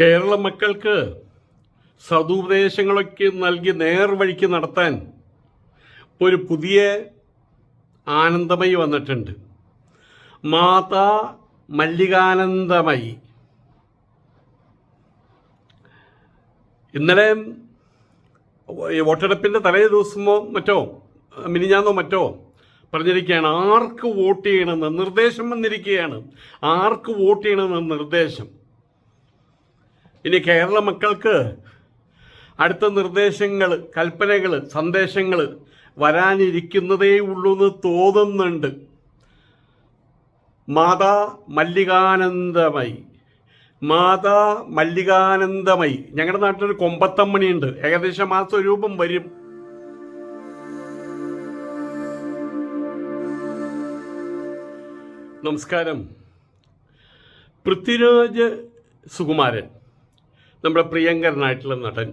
കേരള മക്കൾക്ക് സതുപദേശങ്ങളൊക്കെ നൽകി നേർവഴിക്ക് നടത്താൻ ഒരു പുതിയ ആനന്ദമയി വന്നിട്ടുണ്ട്. മാതാ മല്ലികാനന്ദമയി. ഇന്നലെ വോട്ടെടുപ്പിന്റെ തലേ ദിവസമോ മറ്റോ മിനിഞ്ഞാന്നോ മറ്റോ പറഞ്ഞിരിക്കുകയാണ് ആർക്ക് വോട്ട് ചെയ്യണമെന്ന് നിർദ്ദേശം വന്നിരിക്കുകയാണ്. ആർക്ക് വോട്ട് ചെയ്യണമെന്ന് നിർദ്ദേശം. ഇനി കേരള മക്കൾക്ക് അടുത്ത നിർദ്ദേശങ്ങൾ കൽപ്പനകൾ സന്ദേശങ്ങൾ വരാനിരിക്കുന്നതേ ഉള്ളൂ എന്ന് തോന്നുന്നുണ്ട്. മാതാ മല്ലികാനന്ദമായി മാതാ മല്ലികാനന്ദമായി ഞങ്ങളുടെ നാട്ടിലൊരു കൊമ്പത്തമ്മണിയുണ്ട്. ഏകദേശം ആ സ്വരൂപം വരും. നമസ്കാരം. പൃഥ്വിരാജ് സുകുമാരൻ. നമ്മുടെ പ്രിയങ്കരനായിട്ടുള്ള നടൻ.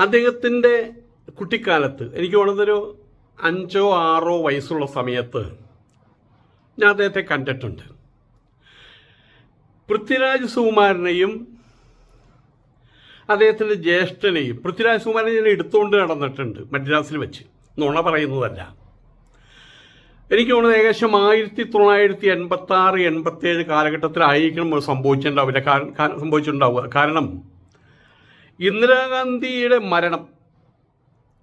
അദ്ദേഹത്തിന്റെ കുട്ടിക്കാലത്ത് എനിക്ക് തോന്നുന്നൊരു അഞ്ചോ ആറോ വയസ്സുള്ള സമയത്ത് ഞാൻ അദ്ദേഹത്തെ കണ്ടിട്ടുണ്ട്. പൃഥ്വിരാജ് സുകുമാരനെയും അദ്ദേഹത്തിന്റെ ജ്യേഷ്ഠനെയും പൃഥ്വിരാജ് സുകുമാരനെ ഞാൻ എടുത്തുകൊണ്ട് നടന്നിട്ടുണ്ട് മദ്രാസിൽ വെച്ച്. നുണ പറയുന്നതല്ല. എനിക്ക് തോന്നുന്നത് ഏകദേശം ആയിരത്തി തൊള്ളായിരത്തി എൺപത്തി ആറ് എൺപത്തി ഏഴ് കാലഘട്ടത്തിലായിരിക്കണം സംഭവിച്ചിട്ടുണ്ടാവില്ല സംഭവിച്ചിട്ടുണ്ടാവുക. കാരണം ഇന്ദിരാഗാന്ധിയുടെ മരണം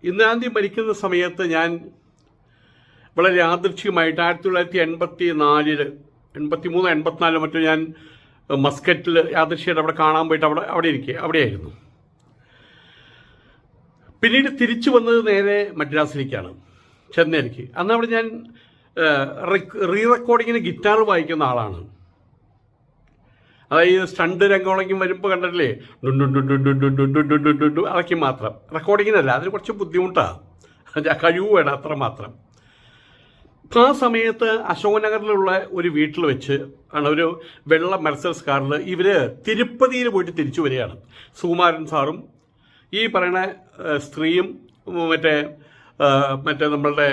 ഇന്ദിരാഗാന്ധി മരിക്കുന്ന സമയത്ത് ഞാൻ വളരെ യാദൃച്ഛികമായിട്ട് ആയിരത്തി തൊള്ളായിരത്തി എൺപത്തി നാലിൽ എൺപത്തി മൂന്ന് എൺപത്തിനാലിൽ മറ്റും ഞാൻ മസ്കറ്റിൽ യാദൃശ്യമായിട്ട് അവിടെ കാണാൻ പോയിട്ട് അവിടെ അവിടെ ഇരിക്കുക അവിടെയായിരുന്നു. പിന്നീട് തിരിച്ചു വന്നത് നേരെ മദ്രാസിലേക്കാണ് ചെന്നൈക്ക് അന്ന് അവിടെ ഞാൻ റീ റെക്കോർഡിങ്ങിന് ഗിറ്റാർ വായിക്കുന്ന ആളാണ് അതായത് സ്റ്റണ്ട് രംഗോളയ്ക്കും വരുമ്പോൾ കണ്ടിട്ടില്ലേ അതൊക്കെ മാത്രം റെക്കോർഡിങ്ങിനല്ല അതിന് കുറച്ച് ബുദ്ധിമുട്ടാണ് കഴിവ് വേണം അത്ര മാത്രം ആ സമയത്ത് അശോക് നഗറിലുള്ള ഒരു വീട്ടിൽ വെച്ച് ആണ് ഒരു വെള്ള മെർസൽസ് കാറിൽ ഇവർ തിരുപ്പതിയിൽ പോയിട്ട് തിരിച്ചു വരികയാണ് സുകുമാരൻ സാറും ഈ പറയണ സ്ത്രീയും മറ്റേ മറ്റേ നമ്മളുടെ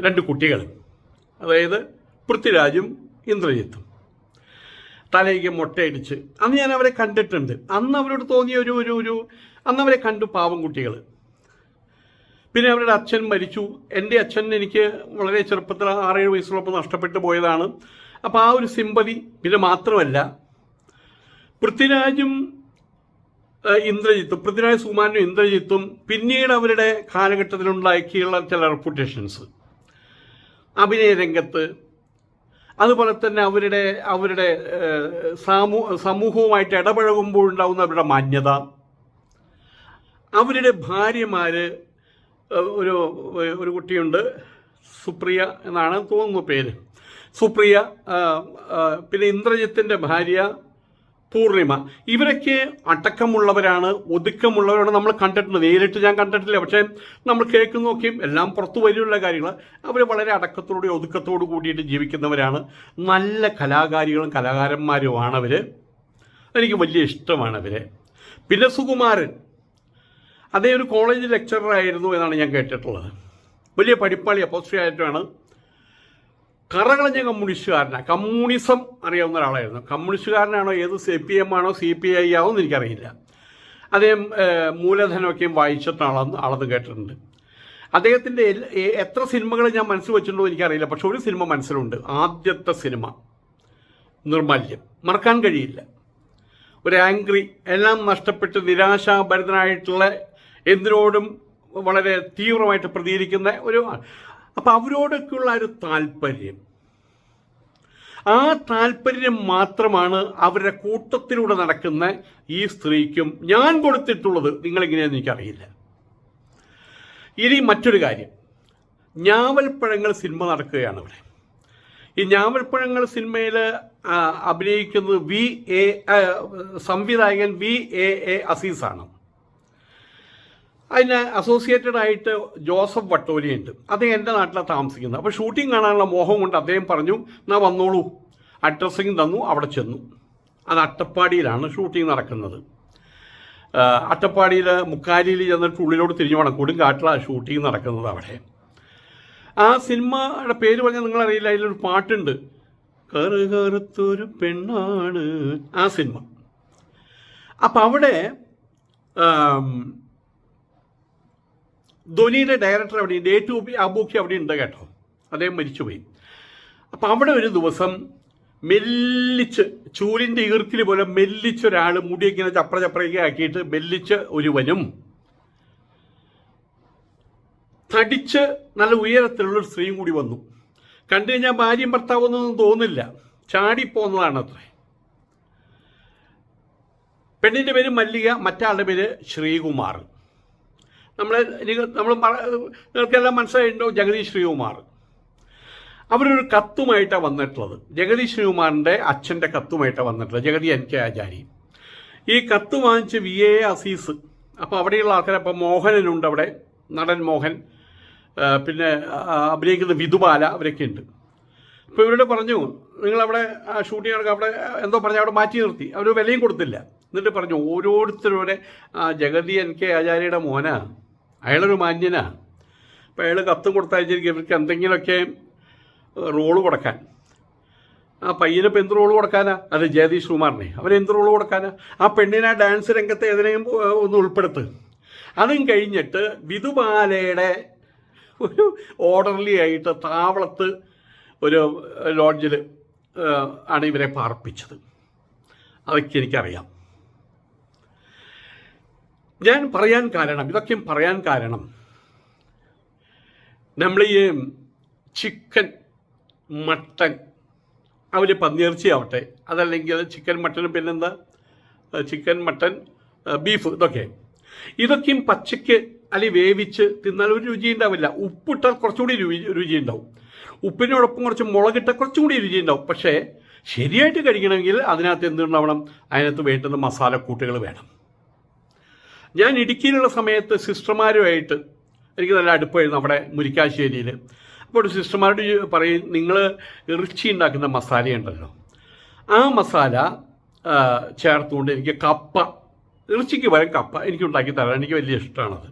രണ്ട് കുട്ടികളും അതായത് പൃഥ്വിരാജും ഇന്ദ്രജിത്തും. തലയ്ക്ക് മുട്ടയടിച്ച്. അന്ന് ഞാൻ അവരെ കണ്ടിട്ടുണ്ട്. അന്ന് അവരോട് തോന്നിയ ഒരു ഒരു ഒരു അന്ന് അവരെ കണ്ടു പാവം കുട്ടികൾ പിന്നെ അവരുടെ അച്ഛൻ മരിച്ചു. എന്റെ അച്ഛൻ എനിക്ക് വളരെ ചെറുപ്പത്തിൽ ആറേഴ് വയസ്സുള്ളപ്പോൾ നഷ്ടപ്പെട്ടു പോയതാണ്. അപ്പോൾ ആ ഒരു സിമ്പതി പിന്നെ മാത്രമല്ല പൃഥ്വിരാജും ഇന്ദ്രജിത്തും പൃഥ്വിരാജ് സുമാനും ഇന്ദ്രജിത്തും പിന്നീട് അവരുടെ കാലഘട്ടത്തിലുണ്ടാക്കിയുള്ള ചില റെപ്യൂട്ടേഷൻസ് അഭിനയ രംഗത്ത് അതുപോലെ തന്നെ അവരുടെ അവരുടെ സാമൂ സമൂഹവുമായിട്ട് ഇടപഴകുമ്പോൾ ഉണ്ടാകുന്ന അവരുടെ മാന്യത. അവരുടെ ഭാര്യമാർ ഒരു ഒരു കുട്ടിയുണ്ട് സുപ്രിയ എന്നാണ് തോന്നുന്നു പേര്. സുപ്രിയ പിന്നെ ഇന്ദ്രജിത്തിന്റെ ഭാര്യ പൂർണിമ. ഇവരൊക്കെ അടക്കമുള്ളവരാണ് ഒതുക്കമുള്ളവരാണ് നമ്മൾ കണ്ടിട്ടുണ്ട്. നേരിട്ട് ഞാൻ കണ്ടിട്ടില്ല പക്ഷേ നമ്മൾ കേൾക്കുന്ന നോക്കിയും എല്ലാം പുറത്തു വരെയുള്ള കാര്യങ്ങൾ അവർ വളരെ അടക്കത്തോടെ ഒതുക്കത്തോടു കൂടിയിട്ട് ജീവിക്കുന്നവരാണ്. നല്ല കലാകാരികളും കലാകാരന്മാരുമാണ് അവർ എനിക്ക് വലിയ ഇഷ്ടമാണ് അവരെ. പിന്നെ സുകുമാരൻ. അതേ ഒരു കോളേജ് ലെക്ചറർ ആയിരുന്നു എന്നാണ് ഞാൻ കേട്ടിട്ടുള്ളത്. വലിയ പഠിപ്പാളി അപ്പോസ്റ്റി ആയിട്ടാണ് കറകളഞ്ഞ കമ്മ്യൂണിസ്റ്റുകാരനാണ് കമ്മ്യൂണിസം അറിയാവുന്ന ഒരാളായിരുന്നു. കമ്മ്യൂണിസ്റ്റുകാരനാണോ ഏത് സി പി എം ആണോ സി പി ഐ ആണോ എന്ന് എനിക്കറിയില്ല. അദ്ദേഹം മൂലധനമൊക്കെയും വായിച്ചിട്ടാണെന്ന് ആളെന്ന് കേട്ടിട്ടുണ്ട്. അദ്ദേഹത്തിന്റെ എത്ര സിനിമകൾ ഞാൻ മനസ്സിൽ വെച്ചിട്ടുണ്ടോ എനിക്കറിയില്ല. പക്ഷെ ഒരു സിനിമ മനസ്സിലുണ്ട്. ആദ്യത്തെ സിനിമ. നിർമാല്യം മറക്കാൻ കഴിയില്ല. ഒരു ആംഗ്രി എല്ലാം നഷ്ടപ്പെട്ട് നിരാശാഭരിതനായിട്ടുള്ള എന്തിനോടും വളരെ തീവ്രമായിട്ട് പ്രതികരിക്കുന്ന ഒരു അപ്പം അവരോടൊക്കെയുള്ള ഒരു താല്പര്യം. ആ താല്പര്യം മാത്രമാണ് അവരുടെ കൂട്ടത്തിലൂടെ നടക്കുന്ന ഈ സ്ത്രീക്കും ഞാൻ കൊടുത്തിട്ടുള്ളത്. നിങ്ങളെങ്ങനെയാണെന്ന് എനിക്കറിയില്ല. ഇനി മറ്റൊരു കാര്യം. ഞാവൽപ്പഴങ്ങൾ സിനിമ നടക്കുകയാണ് ഇവിടെ. ഈ ഞാവൽപ്പഴങ്ങൾ സിനിമയിൽ അഭിനയിക്കുന്നത് വി എ സംവിധായകൻ വി എ എ അസീസാണ്. അതിന് അസോസിയേറ്റഡ് ആയിട്ട് ജോസഫ് വട്ടോലി ഉണ്ട് അദ്ദേഹം എന്റെ നാട്ടിലാണ് താമസിക്കുന്നത്. അപ്പോൾ ഷൂട്ടിംഗ് കാണാനുള്ള മോഹം കൊണ്ട് അദ്ദേഹം പറഞ്ഞു എന്നാ വന്നോളൂ. അഡ്രസ്സിങ് തന്നു അവിടെ ചെന്നു. അത് അട്ടപ്പാടിയിലാണ് ഷൂട്ടിംഗ് നടക്കുന്നത്. അട്ടപ്പാടിയിൽ മുക്കാലിയിൽ ചെന്നിട്ട് ഉള്ളിലോട്ട് തിരിഞ്ഞു വേണം കൊടുങ്കാട്ടിലാണ് ഷൂട്ടിംഗ് നടക്കുന്നത് അവിടെ. ആ സിനിമയുടെ പേര് പറഞ്ഞാൽ നിങ്ങളറിയില്ല അതിലൊരു പാട്ടുണ്ട്. കറു കറുത്തൊരു പെണ്ണാണ് ആ സിനിമ. അപ്പം അവിടെ ധോനിയുടെ ഡയറക്ടർ അവിടെ ഉണ്ട്? ബി അബൂഖി അവിടെ ഉണ്ട് കേട്ടോ? അദ്ദേഹം മരിച്ചുപോയി. അപ്പം അവിടെ ഒരു ദിവസം മെല്ലിച്ച് ചൂലിന്റെ ഈർത്തിൽ പോലെ മെല്ലിച്ച് ഒരാൾ മുടി ഇങ്ങനെ ചപ്ര ചപ്രയൊക്കെ ആക്കിയിട്ട് മെല്ലിച്ച് ഒരുവനും തടിച്ച് നല്ല ഉയരത്തിലുള്ളൊരു സ്ത്രീയും കൂടി വന്നു. കണ്ടു കഴിഞ്ഞാൽ ഭാര്യയും ഭർത്താവൊന്നും തോന്നില്ല. ചാടിപ്പോന്നതാണ് അത്രേ പെണ്ണിന്റെ പേര് മല്ലിക മറ്റാളുടെ പേര് ശ്രീകുമാർ. നമ്മളെ നമ്മൾ നിങ്ങൾക്കെല്ലാം മനസ്സിലായിട്ടുണ്ടോ? ജഗദീഷ് ശ്രീകുമാർ. അവരൊരു കത്തുമായിട്ടാണ് വന്നിട്ടുള്ളത്. ജഗദീഷ് ശ്രീകുമാറിന്റെ അച്ഛന്റെ കത്തുമായിട്ടാണ് വന്നിട്ടുള്ളത്. Jagathy N K Achari. ഈ കത്ത് വാങ്ങിച്ച് വി എ അസീസ് അപ്പോൾ അവിടെയുള്ള ആൾക്കാർ അപ്പോൾ മോഹനനുണ്ട് അവിടെ നടൻ മോഹൻ പിന്നെ അഭിനയിക്കുന്ന വിധുബാല അവരൊക്കെ ഉണ്ട്. അപ്പോൾ ഇവരോട് പറഞ്ഞു നിങ്ങളവിടെ ഷൂട്ടിംഗ് നടക്കുക അവിടെ എന്തോ പറഞ്ഞു അവിടെ മാറ്റി നിർത്തി. അവർ വിലയും കൊടുത്തില്ല. എന്നിട്ട് പറഞ്ഞു ഓരോരുത്തരുടെ ജഗതി എൻ കെ ആചാര്യയുടെ മോനാ. അയാളൊരു മാന്യനാണ് അപ്പോൾ അയാൾ കത്ത് കൊടുത്തയച്ചിരിക്കും. ഇവർക്ക് എന്തെങ്കിലുമൊക്കെ റോൾ കൊടുക്കാൻ. ആ പയ്യനെ ഇപ്പം എന്ത് റോൾ കൊടുക്കാനാ? അത് ജഗദീഷ് കുമാറിനെ. അവരെന്ത് റോൾ കൊടുക്കാനാ? ആ പെണ്ണിനെ ഡാൻസ് രംഗത്ത് ഏതിനെയും ഒന്ന് ഉൾപ്പെടുത്ത്. അതും കഴിഞ്ഞിട്ട് വിധുബാലയുടെ ഒരു ഓർഡർലി ആയിട്ട് താവളത്ത് ഒരു ലോഡ്ജിൽ ആണ് ഇവരെ പാർപ്പിച്ചത്. അതൊക്കെ എനിക്കറിയാം. ഞാൻ പറയാൻ കാരണം ഇതൊക്കെയും പറയാൻ കാരണം നമ്മൾ ഈ ചിക്കൻ മട്ടൻ അവർ പന്നിയിറച്ചിയാവട്ടെ അതല്ലെങ്കിൽ ചിക്കൻ മട്ടൻ പിന്നെന്താ? ചിക്കൻ മട്ടൻ ബീഫ് ഇതൊക്കെ. ഇതൊക്കെയും പച്ചയ്ക്ക് അല്ലെ വേവിച്ച് തിന്നാൽ ഒരു രുചി ഉണ്ടാവില്ല. ഉപ്പിട്ടാൽ കുറച്ചുകൂടി രുചി ഉണ്ടാവും. ഉപ്പിനോടൊപ്പം കുറച്ച് മുളകിട്ടാൽ കുറച്ചുകൂടി രുചി ഉണ്ടാവും. പക്ഷേ ശരിയായിട്ട് കഴിക്കണമെങ്കിൽ അതിനകത്ത് എന്തുണ്ടാവണം? അതിനകത്ത് വേണ്ടുന്ന മസാലക്കൂട്ടുകൾ വേണം. ഞാൻ ഇടുക്കിയിലുള്ള സമയത്ത് സിസ്റ്റർമാരുമായിട്ട് എനിക്ക് നല്ല അടുപ്പായിരുന്നു അവിടെ മുരിക്കാശ്ശേരിയിൽ അപ്പോൾ ഒരു സിസ്റ്റർമാരോട് പറയും നിങ്ങൾ ഇറച്ചി ഉണ്ടാക്കുന്ന മസാലയുണ്ടല്ലോ ആ മസാല ചേർത്തുകൊണ്ട് എനിക്ക് കപ്പ ഇറച്ചിക്ക് പകരം കപ്പ എനിക്ക് ഉണ്ടാക്കി തരാൻ എനിക്ക് വലിയ ഇഷ്ടമാണത്.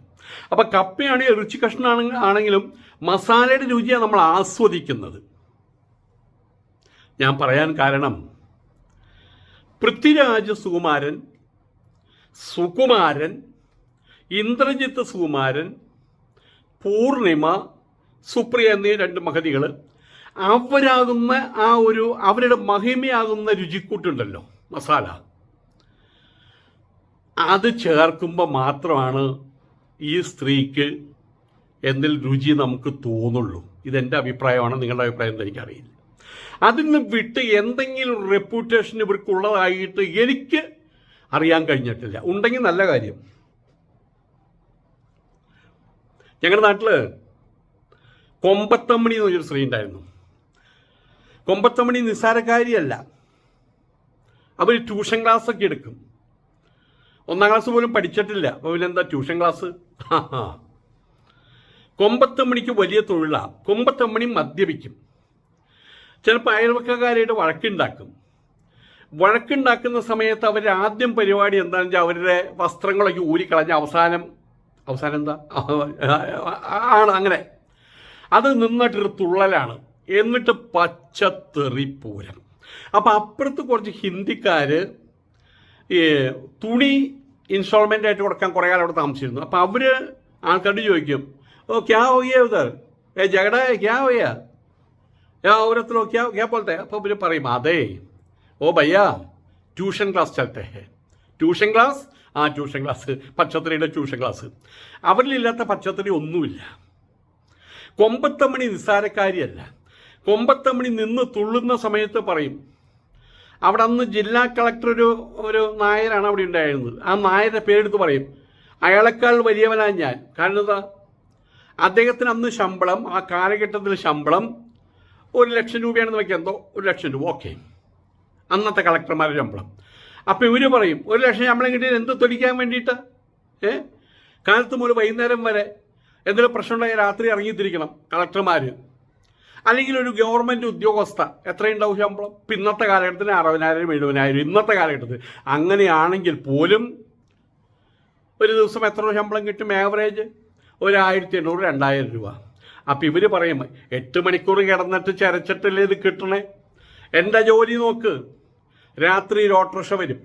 അപ്പോൾ കപ്പയാണെങ്കിൽ ഇറച്ചി കഷ്ണമാണ് ആണെങ്കിലും മസാലയുടെ രുചിയാണ് നമ്മൾ ആസ്വദിക്കുന്നത്. ഞാൻ പറയാൻ കാരണം പൃഥ്വിരാജ് സുകുമാരൻ സുകുമാരൻ ഇന്ദ്രജിത്ത് സുകുമാരൻ പൂർണിമ സുപ്രിയ എന്നീ രണ്ട് മഹതികൾ അവരാകുന്ന ആ ഒരു അവരുടെ മഹിമയാകുന്ന രുചിക്കൂട്ടുണ്ടല്ലോ മസാല. അത് ചേർക്കുമ്പോൾ മാത്രമാണ് ഈ സ്ത്രീക്ക് എന്നിൽ രുചി നമുക്ക് തോന്നുള്ളൂ. ഇതെന്റെ അഭിപ്രായമാണ് നിങ്ങളുടെ അഭിപ്രായം എന്ന് എനിക്കറിയില്ല. അതിൽ നിന്ന് വിട്ട് എന്തെങ്കിലും റെപ്യൂട്ടേഷൻ ഇവർക്കുള്ളതായിട്ട് എനിക്ക് അറിയാൻ കഴിഞ്ഞിട്ടില്ല. ഉണ്ടെങ്കിൽ നല്ല കാര്യം. ഞങ്ങളുടെ നാട്ടിൽ കൊമ്പത്തമ്മണി എന്ന് പറഞ്ഞൊരു സ്ത്രീ ഉണ്ടായിരുന്നു. കൊമ്പത്തമ്മണി നിസ്സാരക്കാരിയല്ല അവർ ട്യൂഷൻ ക്ലാസ് ഒക്കെ എടുക്കും. ഒന്നാം ക്ലാസ് പോലും പഠിച്ചിട്ടില്ല. അപ്പോൾ പിന്നെന്താ ട്യൂഷൻ ക്ലാസ്? കൊമ്പത്തമ്മണിക്ക് വലിയ തൊഴിലാണ് കൊമ്പത്തമ്മണി മദ്യപിക്കും. ചിലപ്പോൾ അയൽവക്കക്കാരായിട്ട് വഴക്കുണ്ടാക്കും. വഴക്കുണ്ടാക്കുന്ന സമയത്ത് അവരുടെ ആദ്യം പരിപാടി എന്താണെന്ന് വെച്ചാൽ അവരുടെ വസ്ത്രങ്ങളൊക്കെ ഊരിക്കളഞ്ഞ് അവസാനം അവസാനം എന്താ? ആണ് അങ്ങനെ. അത് നിന്നിട്ടൊരു തുള്ളലാണ്. എന്നിട്ട് പച്ചത്തെറിപ്പൂരം അപ്പം അപ്പുറത്ത് കുറച്ച് ഹിന്ദിക്കാർ ഈ തുണി ഇൻസ്റ്റാൾമെന്റ് ആയിട്ട് കൊടുക്കാൻ കുറേ കാലം അവിടെ താമസിച്ചിരുന്നു. അപ്പം അവർ ആൾക്കാരോട് ചോദിക്കും ഓ ക്യാ ഓയ്യോ സർ ഏ ജഗഡ ക്യാ ഓയ്യാ ഏ ഓരോരുത്തരോ ക്യാ ക്യാ പോലത്തെ? അപ്പോൾ ഇവർ പറയും അതേ. ഓ ഭയ്യ ട്യൂഷൻ ക്ലാസ് ചലത്തെ ട്യൂഷൻ ക്ലാസ് ആ ട്യൂഷൻ ക്ലാസ് പച്ചത്തറിയുടെ ട്യൂഷൻ ക്ലാസ്. അവരിലില്ലാത്ത പച്ചത്തറി ഒന്നുമില്ല. കൊമ്പത്തമ്മണി നിസ്സാരക്കാരിയല്ല. കൊമ്പത്തമ്മണി നിന്ന് തുള്ളുന്ന സമയത്ത് പറയും അവിടെ അന്ന് ജില്ലാ കളക്ടർ ഒരു ഒരു നായരാണ് അവിടെ ഉണ്ടായിരുന്നത്. ആ നായരുടെ പേരെടുത്ത് പറയും അയാളെക്കാൾ വലിയവനാണ് ഞാൻ. കാരണം എന്താ? അദ്ദേഹത്തിന് അന്ന് ശമ്പളം ആ കാലഘട്ടത്തിൽ ശമ്പളം ഒരു ലക്ഷം രൂപയാണെന്ന് വെക്കാം. എന്തോ? ഒരു ലക്ഷം രൂപ. ഓക്കെ. അന്നത്തെ കളക്ടർമാരുടെ ശമ്പളം. അപ്പോൾ ഇവർ പറയും ഒരു ലക്ഷം ശമ്പളം കിട്ടിയത് എന്ത് തൊലിക്കാൻ വേണ്ടിയിട്ട്? ഏ? കാലത്ത് മുതൽ വൈകുന്നേരം വരെ എന്തെങ്കിലും പ്രശ്നമുണ്ടായ രാത്രി ഇറങ്ങിത്തിരിക്കണം കളക്ടർമാർ അല്ലെങ്കിൽ ഒരു ഗവൺമെന്റ് ഉദ്യോഗസ്ഥ എത്രയുണ്ടാവും ശമ്പളം? ഇപ്പം ഇന്നത്തെ കാലഘട്ടത്തിന് അറുപതിനായിരം എഴുപതിനായിരം ഇന്നത്തെ കാലഘട്ടത്തിൽ. അങ്ങനെയാണെങ്കിൽ പോലും ഒരു ദിവസം എത്ര രൂപ ശമ്പളം കിട്ടും ആവറേജ് ഒരു ആയിരത്തി എണ്ണൂറ് രണ്ടായിരം രൂപ. അപ്പം ഇവർ പറയും എട്ട് മണിക്കൂർ കിടന്നിട്ട് ചരച്ചിട്ടല്ലേ ഇത് കിട്ടണേ? എന്റെ ജോലി നോക്ക്? രാത്രിയിൽ ഓട്ടോറിക്ഷ വരും.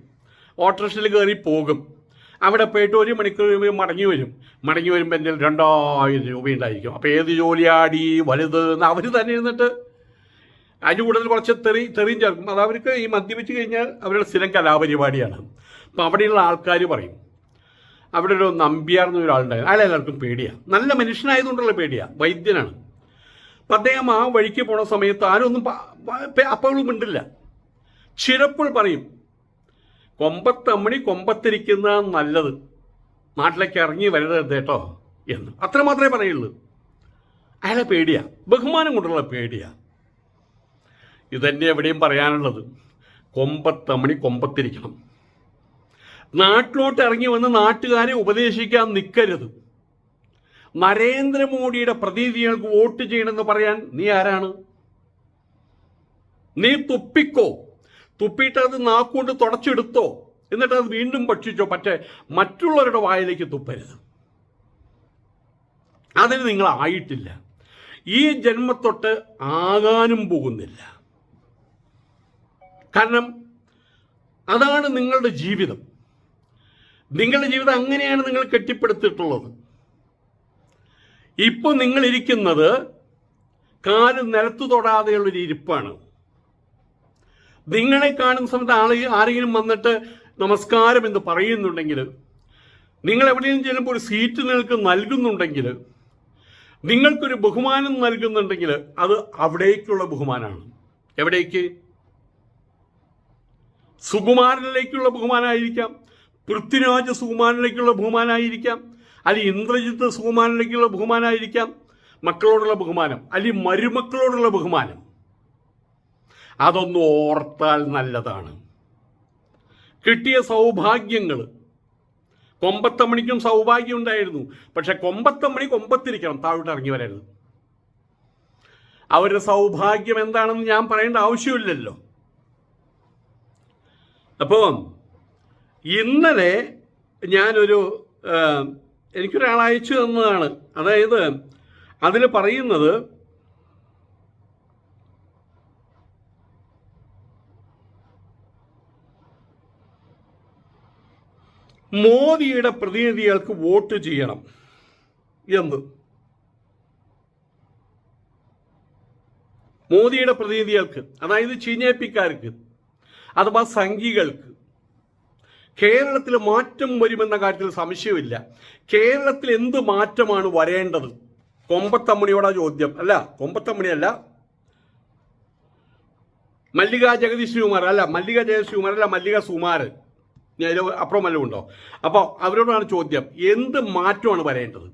ഓട്ടോറിക്ഷയിൽ കയറി പോകും. അവിടെ പോയിട്ട് ഒരു മണിക്കൂർ മടങ്ങി വരും. മടങ്ങി വരുമ്പോൾ എന്റെ രണ്ടായിരം രൂപ ഉണ്ടായിരിക്കും. അപ്പോൾ ഏത് ജോലിയാടി? വലുത് എന്ന് അവർ തന്നെ ഇരുന്നിട്ട് അതിന് കൂടുതൽ കുറച്ച് തെറി തെറിയും ചേർക്കും. അത് അവർക്ക് ഈ മദ്യപിച്ച് കഴിഞ്ഞാൽ അവരുടെ സ്ഥിരം കലാപരിപാടിയാണ്. അപ്പം അവിടെയുള്ള ആൾക്കാർ പറയും അവിടെ ഒരു നമ്പ്യാർ എന്ന ഒരാളുണ്ടായിരുന്നു അയാൾ എല്ലാവർക്കും പേടിയാണ് നല്ല മനുഷ്യനായതുകൊണ്ടുള്ള പേടിയാണ് വൈദ്യനാണ്. അപ്പം അദ്ദേഹം ആ വഴിക്ക് പോണ സമയത്ത് ആരും ഒന്നും അപ്പോഴും മിണ്ടില്ല. ചിലപ്പോൾ പറയും കൊമ്പത്തമ്മണി കൊമ്പത്തിരിക്കുന്ന നല്ലത്. നാട്ടിലേക്ക് ഇറങ്ങി വരരുത് കേട്ടോ എന്ന്. അത്ര മാത്രമേ പറയുള്ളൂ. അയാളെ പേടിയാ. ബഹുമാനം കൊണ്ടുള്ള പേടിയാ. ഇതന്നെ എവിടെയും പറയാനുള്ളത്. കൊമ്പത്തമ്മണി കൊമ്പത്തിരിക്കണം. നാട്ടിലോട്ട് ഇറങ്ങി വന്ന് നാട്ടുകാരെ ഉപദേശിക്കാൻ നിൽക്കരുത് നരേന്ദ്രമോദിയുടെ പ്രതിനിധികൾക്ക് വോട്ട് ചെയ്യണമെന്ന് പറയാൻ നീ ആരാണ്? നീ തുപ്പിക്കോ. തുപ്പിയിട്ട് അത് നാക്കുകൊണ്ട് തുടച്ചെടുത്തോ എന്നിട്ട് അത് വീണ്ടും ഭക്ഷിച്ചോ പക്ഷേ മറ്റുള്ളവരുടെ വായിലേക്ക് തുപ്പരുത്. അതിന് നിങ്ങൾ ആയിട്ടില്ല. ഈ ജന്മത്തൊട്ട് ആകാനും പോകുന്നില്ല. കാരണം അതാണ് നിങ്ങളുടെ ജീവിതം. നിങ്ങളുടെ ജീവിതം അങ്ങനെയാണ് നിങ്ങൾ കെട്ടിപ്പടുത്തിട്ടുള്ളത്. ഇപ്പോൾ നിങ്ങളിരിക്കുന്നത് കാൽ നിലത്തു തൊടാതെയുള്ളൊരു ഇരിപ്പാണ്. നിങ്ങളെ കാണുന്ന സമയത്ത് ആളെ ആരെങ്കിലും വന്നിട്ട് നമസ്കാരം എന്ന് പറയുന്നുണ്ടെങ്കിൽ നിങ്ങൾ എവിടെയും ചെല്ലുമ്പോൾ ഒരു സീറ്റ് നിങ്ങൾക്ക് നൽകുന്നുണ്ടെങ്കിൽ നിങ്ങൾക്കൊരു ബഹുമാനം നൽകുന്നുണ്ടെങ്കിൽ അത് അവിടേക്കുള്ള ബഹുമാനമാണ് എവിടേക്ക്? സുകുമാരനിലേക്കുള്ള ബഹുമാനമായിരിക്കാം പൃഥ്വിരാജ് സുകുമാരനിലേക്കുള്ള ബഹുമാനമായിരിക്കാം അല്ലെങ്കിൽ ഇന്ദ്രജിത്ത് സുകുമാരനിലേക്കുള്ള ബഹുമാനമായിരിക്കാം മക്കളോടുള്ള ബഹുമാനം അല്ലെങ്കിൽ മരുമക്കളോടുള്ള ബഹുമാനം. അതൊന്ന് ഓർത്താൽ നല്ലതാണ്. കിട്ടിയ സൗഭാഗ്യങ്ങൾ കൊമ്പത്തമ്മണിക്കും സൗഭാഗ്യം ഉണ്ടായിരുന്നു. പക്ഷെ കൊമ്പത്തമ്മണി കൊമ്പത്തിരിക്കണം താഴോട്ട് ഇറങ്ങി വരരുത്. അവരുടെ സൗഭാഗ്യം എന്താണെന്ന് ഞാൻ പറയേണ്ട ആവശ്യമില്ലല്ലോ. അപ്പോൾ ഇന്നലെ ഞാനൊരു എനിക്കൊരാൾ അയച്ചു തന്നതാണ്. അതായത് അതിൽ പറയുന്നത് മോദിയുടെ പ്രതിനിധികൾക്ക് വോട്ട് ചെയ്യണം എന്ന്. മോദിയുടെ പ്രതിനിധികൾക്ക് അതായത് ചീഞ്ഞേപ്പിക്കാർക്ക് അഥവാ സംഘികൾക്ക് കേരളത്തിൽ മാറ്റം വരുമെന്ന കാര്യത്തിൽ സംശയമില്ല. കേരളത്തിൽ എന്ത് മാറ്റമാണ് വരേണ്ടത്? കൊമ്പത്തമ്മണിയോടാ ചോദ്യം. അല്ല കൊമ്പത്തമ്മണിയല്ല. മല്ലിക ജഗദീഷ് ശ്രീകുമാർ അല്ല മല്ലിക ജഗദീഷ് ശ്രീകുമാർ അല്ല മല്ലിക സുമാരൻ. അതിൽ അപ്പുറം വല്ലതും ഉണ്ടോ? അപ്പോൾ അവരോടാണ് ചോദ്യം എന്ത് മാറ്റമാണ് വരേണ്ടത്?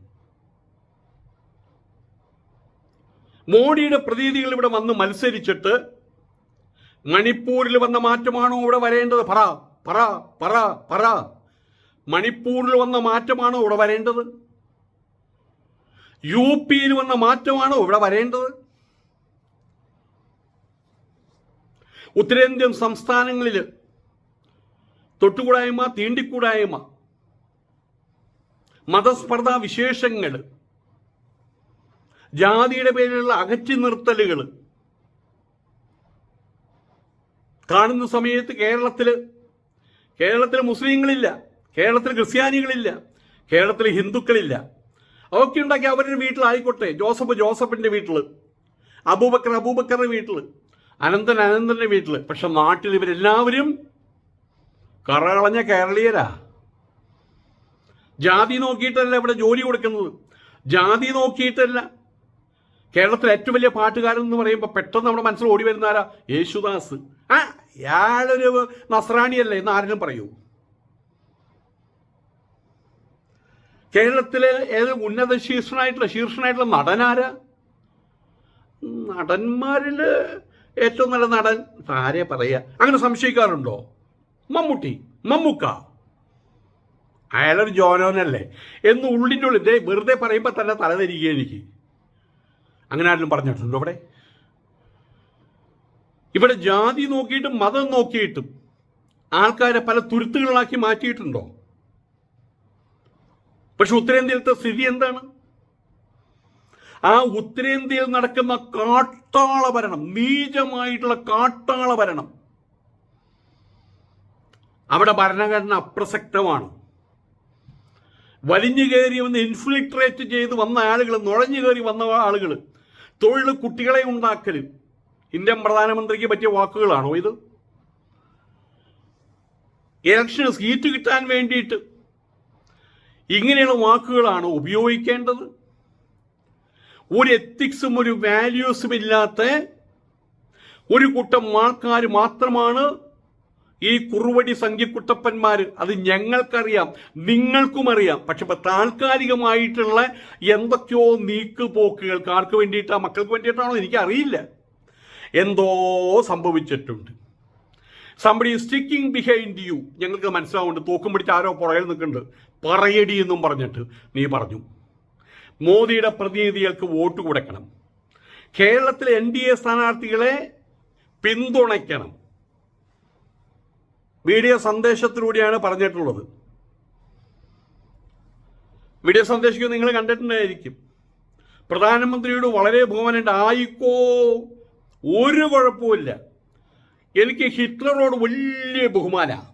മോഡിയുടെ പ്രതിനിധികൾ ഇവിടെ വന്ന് മത്സരിച്ചിട്ട് മണിപ്പൂരിൽ വന്ന മാറ്റമാണോ ഇവിടെ വരേണ്ടത്? പറ പറ പറ പറ. മണിപ്പൂരിൽ വന്ന മാറ്റമാണോ ഇവിടെ വരേണ്ടത്? യു പിയിൽ വന്ന മാറ്റമാണോ ഇവിടെ വരേണ്ടത്? ഉത്തരേന്ത്യൻ സംസ്ഥാനങ്ങളിൽ തൊട്ടുകൂടായ്മ തീണ്ടിക്കൂടായ്മ മതസ്പർദ്ധ വിശേഷങ്ങൾ ജാതിയുടെ പേരിലുള്ള അകറ്റി നിർത്തലുകൾ കാണുന്ന സമയത്ത് കേരളത്തിൽ കേരളത്തിൽ മുസ്ലിങ്ങളില്ല കേരളത്തിൽ ക്രിസ്ത്യാനികളില്ല കേരളത്തിൽ ഹിന്ദുക്കളില്ല. അതൊക്കെ ഉണ്ടാക്കി അവരുടെ വീട്ടിലായിക്കോട്ടെ ജോസഫ് ജോസഫിന്റെ വീട്ടിൽ അബൂബക്കർ അബൂബക്കറിന്റെ വീട്ടിൽ അനന്തൻ അനന്തന്റെ വീട്ടിൽ പക്ഷെ നാട്ടിൽ ഇവരെല്ലാവരും കറകളഞ്ഞ കേരളീയരാ. ജാതി നോക്കിയിട്ടല്ല ഇവിടെ ജോലി കൊടുക്കുന്നത്. ജാതി നോക്കിയിട്ടല്ല. കേരളത്തിലെ ഏറ്റവും വലിയ പാട്ടുകാരൻ എന്ന് പറയുമ്പോൾ പെട്ടെന്ന് നമ്മുടെ മനസ്സിൽ ഓടി വരുന്ന ആരാ? യേശുദാസ്. ആ ഇയാളൊരു നസ്രാണിയല്ലേ എന്ന് ആരെങ്കിലും പറയൂ. കേരളത്തിലെ ഏതൊരു ഉന്നത ശീർഷനായിട്ടുള്ള ശീർഷനായിട്ടുള്ള നടനാരാ? നടന്മാരിൽ ഏറ്റവും നല്ല നടൻ. ആരെ പറയുക? അങ്ങനെ സംശയിക്കാറുണ്ടോ? മമ്മൂട്ടി മമ്മൂക്ക. അയാളൊരു ജോനോനല്ലേ? എന്ന് ഉള്ളിന്റെ ഉള്ളിൽ ഇതേ വെറുതെ പറയുമ്പോൾ തന്നെ തലതിരിക്കുക എനിക്ക്. അങ്ങനെ ആരെങ്കിലും പറഞ്ഞിട്ടുണ്ടോ അവിടെ? ഇവിടെ ജാതി നോക്കിയിട്ടും മതം നോക്കിയിട്ടും ആൾക്കാരെ പല തുരുത്തുകളാക്കി മാറ്റിയിട്ടുണ്ടോ? പക്ഷെ ഉത്തരേന്ത്യയിലത്തെ സ്ഥിതി എന്താണ്? ആ ഉത്തരേന്ത്യയിൽ നടക്കുന്ന കാട്ടാള ഭരണം നീചമായിട്ടുള്ള കാട്ടാള ഭരണം അവിടെ ഭരണഘടന അപ്രസക്തമാണ് വലിഞ്ഞു കയറി വന്ന് ഇൻഫിൽട്രേറ്റ് ചെയ്ത് വന്ന ആളുകൾ നുഴഞ്ഞു കയറി വന്ന ആളുകൾ തൊഴിൽ കുട്ടികളെ ഉണ്ടാക്കൽ ഇന്ത്യൻ പ്രധാനമന്ത്രിക്ക് പറ്റിയ വാക്കുകളാണോ ഇത്? ഇലക്ഷന് സീറ്റ് കിട്ടാൻ വേണ്ടിയിട്ട് ഇങ്ങനെയുള്ള വാക്കുകളാണ് ഉപയോഗിക്കേണ്ടത്? ഒരു എത്തിക്സും ഒരു വാല്യൂസും ഇല്ലാത്ത ഒരു കൂട്ടം ആൾക്കാർ മാത്രമാണ് ഈ കുറുവടി സംഖ്യക്കുട്ടപ്പന്മാർ അത് ഞങ്ങൾക്കറിയാം നിങ്ങൾക്കും അറിയാം. പക്ഷെ ഇപ്പൊ താൽക്കാലികമായിട്ടുള്ള എന്തൊക്കെയോ നീക്കുപോക്കുകൾക്ക് ആർക്ക് വേണ്ടിയിട്ടാ മക്കൾക്ക് വേണ്ടിയിട്ടാണോ എനിക്കറിയില്ല. എന്തോ സംഭവിച്ചിട്ടുണ്ട്. സംബടി സ്റ്റിക്കിംഗ് ബിഹൈൻഡ് യു ഞങ്ങൾക്ക് മനസ്സിലാവുന്നുണ്ട്. തോക്കും പിടിച്ച് ആരോ പുറകിൽ നിൽക്കുന്നുണ്ട്. പറയടി എന്നും പറഞ്ഞിട്ട് നീ പറഞ്ഞു. മോദിയുടെ പ്രതിനിധികൾക്ക് വോട്ട് കൊടുക്കണം. കേരളത്തിലെ എൻ ഡി എ സ്ഥാനാർത്ഥികളെ പിന്തുണയ്ക്കണം. വീഡിയോ സന്ദേശത്തിലൂടെയാണ് പറഞ്ഞിട്ടുള്ളത്. വീഡിയോ സന്ദേശം നിങ്ങൾ കണ്ടിട്ടുണ്ടായിരിക്കും. പ്രധാനമന്ത്രിയോട് വളരെ ബഹുമാനമുണ്ട് ആയിക്കോ ഒരു കുഴപ്പമില്ല എനിക്ക് ഹിറ്റ്ലറോട് വലിയ ബഹുമാനമാണ്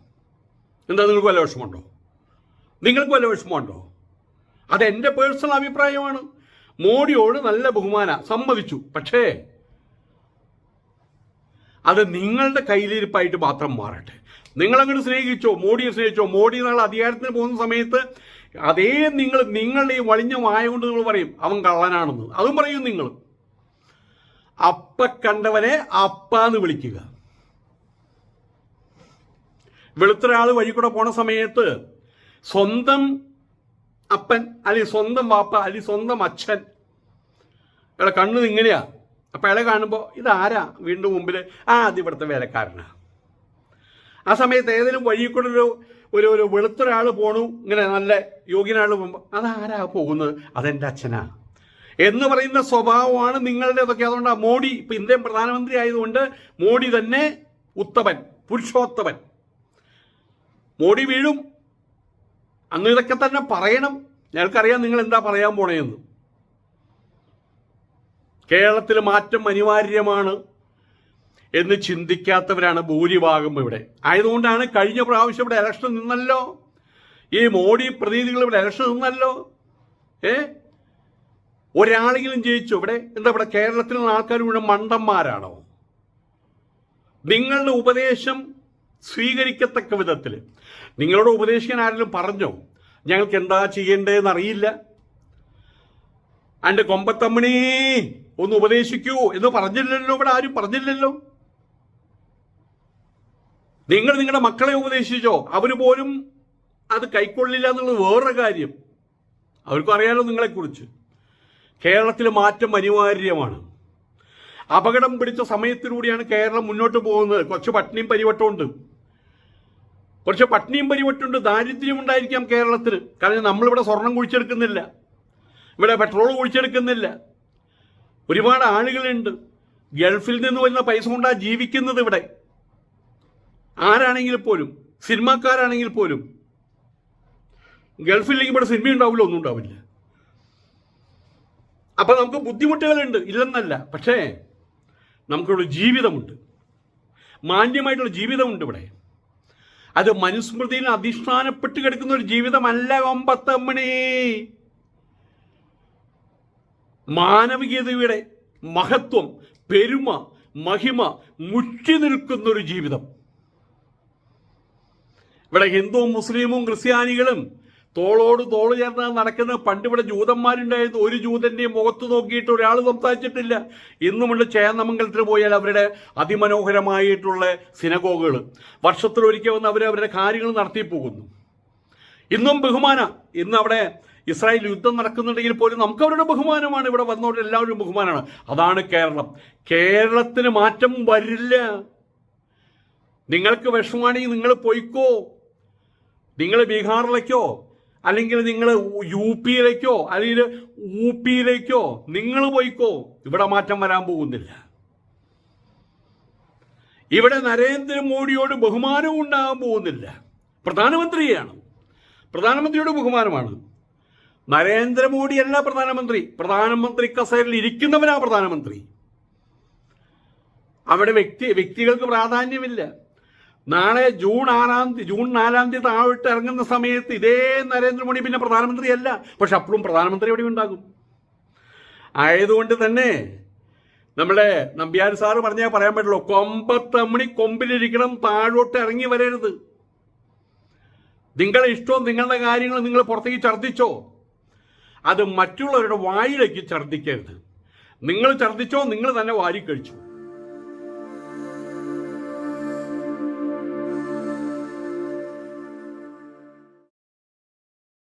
എന്താ നിങ്ങൾക്ക് വല്ല വിഷമമുണ്ടോ? നിങ്ങൾക്ക് വല്ല വിഷമമുണ്ടോ? അതെന്റെ പേഴ്സണൽ അഭിപ്രായമാണ്. മോഡിയോട് നല്ല ബഹുമാന. സമ്മതിച്ചു. പക്ഷേ അത് നിങ്ങളുടെ കയ്യിലിരിപ്പായിട്ട് മാത്രം മാറട്ടെ. നിങ്ങളങ്ങോട്ട് സ്നേഹിച്ചോ മോഡിയെ സ്നേഹിച്ചോ മോഡി എന്നുള്ള അധികാരത്തിന് പോകുന്ന സമയത്ത് അതേ നിങ്ങൾ നിങ്ങളുടെ ഈ വളിഞ്ഞ വായ കൊണ്ട് നിങ്ങൾ പറയും അവൻ കള്ളനാണെന്ന്. അതും പറയും നിങ്ങൾ. അപ്പ കണ്ടവനെ അപ്പാന്ന് വിളിക്കുക. വെളുത്തൊരാൾ വഴി കൂടെ പോണ സമയത്ത് സ്വന്തം അപ്പൻ അല്ലെങ്കിൽ സ്വന്തം വാപ്പ അല്ലെങ്കിൽ സ്വന്തം അച്ഛൻ അയാളെ കണ്ണു ഇങ്ങനെയാ. അപ്പൊ അയാളെ കാണുമ്പോൾ ഇതാരാ? വീണ്ടും മുമ്പിൽ ആ അത് ഇവിടുത്തെ വേലക്കാരനാ. ആ സമയത്ത് ഏതെങ്കിലും വഴി കൂടെ ഒരു ഒരു ഒരു വെളുത്തൊരാൾ പോണു. ഇങ്ങനെ നല്ല യോഗ്യനാൾ പോകുമ്പോൾ അതാരാ പോകുന്നത്? അതെന്റെ അച്ഛനാ. എന്ന് പറയുന്ന സ്വഭാവമാണ് നിങ്ങളുടെ ഇതൊക്കെ അതുകൊണ്ടാണ് മോഡി ഇപ്പം ഇന്ത്യൻ പ്രധാനമന്ത്രി ആയതുകൊണ്ട് മോഡി തന്നെ ഉത്തമൻ പുരുഷോത്തമൻ. മോഡി വീഴും. അന്ന് ഇതൊക്കെ തന്നെ പറയണം. ഞങ്ങൾക്കറിയാം നിങ്ങൾ എന്താ പറയാൻ പോണേന്ന്. കേരളത്തിൽ മാറ്റം അനിവാര്യമാണ്. എന്ന് ചിന്തിക്കാത്തവരാണ് ഭൂരിഭാഗം ഇവിടെ. ആയതുകൊണ്ടാണ് കഴിഞ്ഞ പ്രാവശ്യം ഇവിടെ ഇലക്ഷൻ നിന്നല്ലോ? ഈ മോഡി പ്രതിനിധികൾ ഇവിടെ ഇലക്ഷൻ നിന്നല്ലോ? ഏ? ഒരാളെങ്കിലും ജയിച്ചു ഇവിടെ? എന്താ ഇവിടെ കേരളത്തിലുള്ള ആൾക്കാർ ഇവിടെ മണ്ടന്മാരാണോ? നിങ്ങളുടെ ഉപദേശം സ്വീകരിക്കത്തക്ക വിധത്തിൽ. നിങ്ങളോട് ഉപദേശിക്കാൻ ആരെങ്കിലും പറഞ്ഞോ? ഞങ്ങൾക്ക് എന്താ ചെയ്യേണ്ടതെന്ന് അറിയില്ല. എന്റെ കൊമ്പത്തമ്മണി ഒന്ന് ഉപദേശിക്കൂ എന്ന് പറഞ്ഞില്ലല്ലോ ഇവിടെ ആരും പറഞ്ഞില്ലല്ലോ. നിങ്ങൾ നിങ്ങളുടെ മക്കളെ ഉപദേശിച്ചോ? അവർ പോലും അത് കൈക്കൊള്ളില്ല എന്നുള്ളത് വേറൊരു കാര്യം. അവർക്കും അറിയാലോ നിങ്ങളെക്കുറിച്ച്. കേരളത്തിൽ മാറ്റം അനിവാര്യമാണ്. അപകടം പിടിച്ച സമയത്തിലൂടെയാണ് കേരളം മുന്നോട്ട് പോകുന്നത്. കുറച്ച് പട്ടിണിയും പരിവട്ടമുണ്ട്. കുറച്ച് പട്ടിണിയും പരിവട്ടമുണ്ട്. ദാരിദ്ര്യം ഉണ്ടായിരിക്കാം കേരളത്തിന് കാരണം നമ്മളിവിടെ സ്വർണം കുഴിച്ചെടുക്കുന്നില്ല. ഇവിടെ പെട്രോൾ കുഴിച്ചെടുക്കുന്നില്ല. ഒരുപാട് ആളുകളുണ്ട്. ഗൾഫിൽ നിന്ന് വരുന്ന പൈസ കൊണ്ടാണ് ജീവിക്കുന്നത് ഇവിടെ. ആരാണെങ്കിൽ പോലും സിനിമാക്കാരാണെങ്കിൽ പോലും ഗൾഫില്ലെങ്കിൽ ഇവിടെ സിനിമ ഉണ്ടാവില്ല ഒന്നും ഉണ്ടാവില്ല. അപ്പൊ നമുക്ക് ബുദ്ധിമുട്ടുകളുണ്ട് ഇല്ലെന്നല്ല. പക്ഷേ നമുക്കൊരു ജീവിതമുണ്ട്. മാന്യമായിട്ടുള്ള ജീവിതമുണ്ട് ഇവിടെ. അത് മനുസ്മൃതിയിൽ അധിഷ്ഠാനപ്പെട്ട് കിടക്കുന്ന ഒരു ജീവിതമല്ല ഒമ്പത്തമ്മണി മാനവികതയുടെ മഹത്വം പെരുമ മഹിമ മുറ്റി നിൽക്കുന്ന ഒരു ജീവിതം. ഇവിടെ ഹിന്ദുവും മുസ്ലിമും ക്രിസ്ത്യാനികളും തോളോട് തോൾ ചേർന്ന് നടക്കുന്ന പണ്ട് ഇവിടെ ജൂതന്മാരുണ്ടായിരുന്നു. ഒരു ജൂതന്റെയും മുഖത്ത് നോക്കിയിട്ട് ഒരാൾ സംസാരിച്ചിട്ടില്ല. ഇന്നുമുണ്ട് ചേന്നമംഗലത്തിൽ പോയാൽ അവരുടെ അതിമനോഹരമായിട്ടുള്ള സിനഗോഗുകൾ. വർഷത്തിലൊരിക്കൽ വന്ന് അവർ അവരുടെ കാര്യങ്ങൾ നടത്തി പോകുന്നു. ഇന്നും ബഹുമാന ഇന്ന് അവിടെ ഇസ്രായേൽ യുദ്ധം നടക്കുന്നുണ്ടെങ്കിൽ പോലും നമുക്ക് അവരുടെ ബഹുമാനമാണ്. ഇവിടെ വന്നവരുടെ എല്ലാവരും ബഹുമാനമാണ്. അതാണ് കേരളം. കേരളത്തിന് മാറ്റം വരില്ല. നിങ്ങൾക്ക് വിഷമാണെങ്കിൽ നിങ്ങൾ പോയിക്കോ. നിങ്ങൾ ബീഹാറിലേക്കോ? അല്ലെങ്കിൽ നിങ്ങൾ യു പിയിലേക്കോ? അല്ലെങ്കിൽ യു പിയിലേക്കോ? നിങ്ങൾ പോയിക്കോ. ഇവിടെ മാറ്റം വരാൻ പോകുന്നില്ല. ഇവിടെ നരേന്ദ്രമോദിയോട് ബഹുമാനവും ഉണ്ടാകാൻ പോകുന്നില്ല. പ്രധാനമന്ത്രിയാണ് പ്രധാനമന്ത്രിയോട് ബഹുമാനമാണ്. നരേന്ദ്രമോദിയല്ല പ്രധാനമന്ത്രി. പ്രധാനമന്ത്രി കസേരയിൽ ഇരിക്കുന്നവനാ പ്രധാനമന്ത്രി. അവിടെ വ്യക്തി വ്യക്തികൾക്ക് പ്രാധാന്യമില്ല. നാളെ ജൂൺ ആറാം തീയതി ജൂൺ നാലാം തീയതി താവിട്ട് ഇറങ്ങുന്ന സമയത്ത് ഇതേ നരേന്ദ്രമോദി പിന്നെ പ്രധാനമന്ത്രിയല്ല. പക്ഷെ അപ്പോഴും പ്രധാനമന്ത്രി എവിടെ ഉണ്ടാകും? ആയതുകൊണ്ട് തന്നെ നമ്മുടെ നമ്പ്യാർ സാറ് പറഞ്ഞാൽ പറയാൻ പറ്റുള്ളൂ കൊമ്പത്തമ്മണി കൊമ്പിലിരിക്കണം താഴോട്ട് ഇറങ്ങി വരരുത്. നിങ്ങളുടെ ഇഷ്ടവും നിങ്ങളുടെ കാര്യങ്ങൾ നിങ്ങൾ പുറത്തേക്ക് ഛർദ്ദിച്ചോ? അത് മറ്റുള്ളവരുടെ വായിലേക്ക് ഛർദ്ദിക്കരുത്. നിങ്ങൾ ഛർദ്ദിച്ചോ നിങ്ങൾ തന്നെ വാരി കഴിച്ചു.